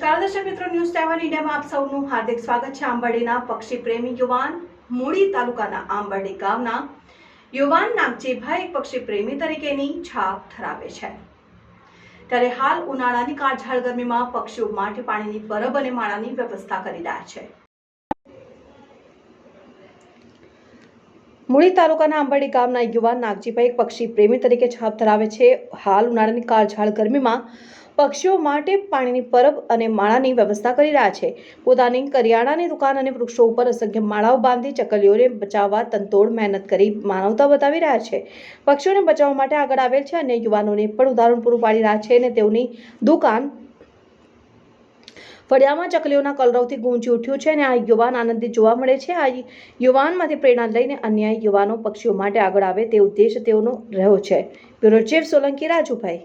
One ઇન્ડિયામાં આપ સૌનું હાર્દિક સ્વાગત છે. આંબરડીના પક્ષી પ્રેમી યુવાન મૂળી તાલુકાના આંબરડી ગામના યુવાન નાગજીભાઈ એક પક્ષી પ્રેમી તરીકેની છાપ ધરાવે છે. ત્યારે હાલ ઉનાળાની કાળઝાળ ગરમીમાં પક્ષીઓ માટે પાણીની પરબ અને માળાની વ્યવસ્થા કરી રહ્યા છે. મૂળી તાલુકાના આંબાડી ગામના યુવાન નાગજીભાઈ પક્ષી પ્રેમી તરીકે છાપ ધરાવે છે. હાલ ઉનાળાની કાળઝાળ ગરમીમાં પક્ષીઓ માટે પાણીની પરબ અને માળાની વ્યવસ્થા કરી રહ્યા છે. પોતાની કરિયાણાની દુકાન અને વૃક્ષો ઉપર અસંખ્ય માળાઓ બાંધી ચકલીઓને બચાવવા તનતોડ મહેનત કરી માનવતા બતાવી રહ્યા છે. પક્ષીઓને બચાવવા માટે આગળ આવેલ છે અને યુવાનોને પણ ઉદાહરણ પૂરું પાડી રહ્યા છે અને તેઓની દુકાન ફળિયામાં ચકલીઓના કલરવથી ગુંજી ઉઠ્યું છે અને આ યુવાન આનંદિત જોવા મળે છે. આ યુવાનમાંથી પ્રેરણા લઈને અન્ય યુવાનો પક્ષીઓ માટે આગળ આવે તે ઉદ્દેશ તેઓનો રહ્યો છે. Bureau chief Solanki Rajubhai.